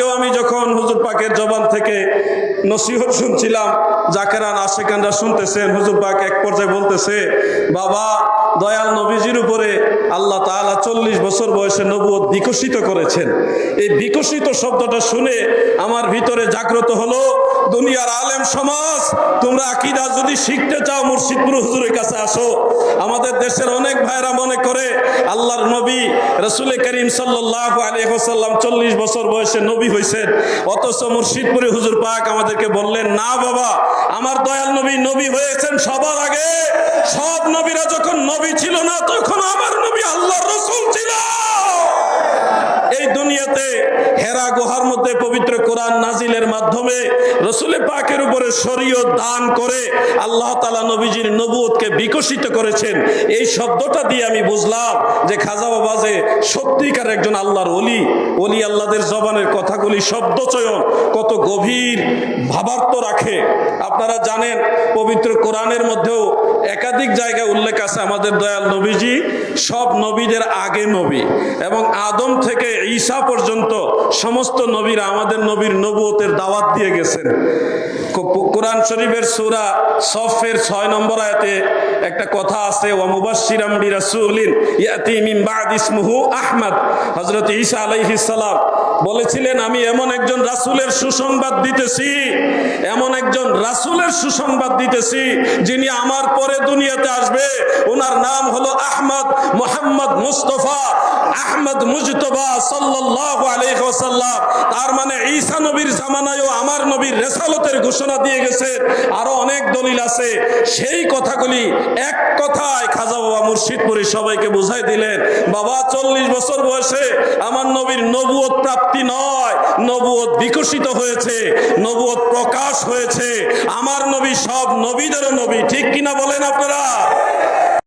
আজকেও আমি যখন হুজুর পাকের জবান থেকে নসিহত শুনছিলাম জাকেরান আশেকানরা শুনতেছেন, হুজুর পাক এক পর্যায়ে বলতেছে, বাবা, দয়াল নবীজির উপরে আল্লাহ তাআলা চল্লিশ বছর বয়সে নবুয়ত বিকশিত করেছেন। এই বিকশিত শব্দটা শুনে আমার ভিতরে জাগ্রত হলো, দুনিয়ার আলেম সমাজ, তোমরা আকিদা যদি শিখতে চাও, মুর্শিদপুর হুজুরের কাছে আসো। আমাদের দেশের অনেক ভাইরা মনে করে, আল্লাহর নবী রসুল করিম সাল্লাহ আলী হোসাল্লাম চল্লিশ বছর বয়সে নবী হয়েছেন অথচ মুর্শিদপুরে হুজুর পাক আমাদেরকে বললেন, না বাবা, আমার দয়াল নবী নবী হয়েছেন সবার আগে। সব নবীরা যখন নবী ছিল না, তখন আমার নবী আল্লাহ রসুল ছিল। এই দুনিয়াতে হেরা গুহার মধ্যে পবিত্র কোরআন নাজিলের মাধ্যমে রসুল পাকের উপরে শরীয় দান করে আল্লাহ তালা নবীজির নবুয়তকে বিকশিত করেছেন। এই শব্দটা দিয়ে আমি বুঝলাম যে খাজা বাবা যে সত্যিকার একজন আল্লাহর অলি অলি আল্লাহদের জবানের কথাগুলি শব্দ চয়ন কত গভীর ভাবার্থ রাখে। আপনারা জানেন, পবিত্র কোরআনের মধ্যেও একাধিক জায়গায় উল্লেখ আছে আমাদের দয়াল নবীজি, সব নবীদের আগে নবী এবং আদম থেকে ঈসা পর্যন্ত সমস্ত নবীরা আমাদের নবীর নবুয়তের দাওয়াত দিয়ে গেছেন। কোরআন শরীফের সুরা সফের ছয় নম্বর আয়াতে একটা কথা আছে মুবাশশিরাম বিরাসূলিন আহমদ। হযরত ঈসা আলাইহিস বলেছিলেন, আমি এমন একজন রাসূলের সুসংবাদ দিতেছি, এমন একজন রাসূলের সুসংবাদ দিতেছি যিনি আমার পরে দুনিয়াতে আসবে। ওনার নাম হলো আহমদ মোহাম্মদ মুস্তফা আহমদ মুজতবা সাল্লাল্লাহু আলাইহি ওয়াসাল্লাম তার মানে ঈসা নবীর জামানায়ও আমার নবীর রেসালতের ঘোষণা দিয়ে গেছে। আরও অনেক দলিল আছে। সেই কথাগুলি এক কথায় খাজা বাবা মুর্শিদপুরি সবাইকে বুঝাই দিলেন, বাবা, চল্লিশ বছর বয়সে আমার নবীর নবুয়ত প্রাপ্তি নয়। নবুয়ত বিকশিত হয়েছে, নবুয়ত প্রকাশ হয়েছে। আমার নবী সব নবীদেরও নবী, ঠিক কিনা বলেন আপনারা?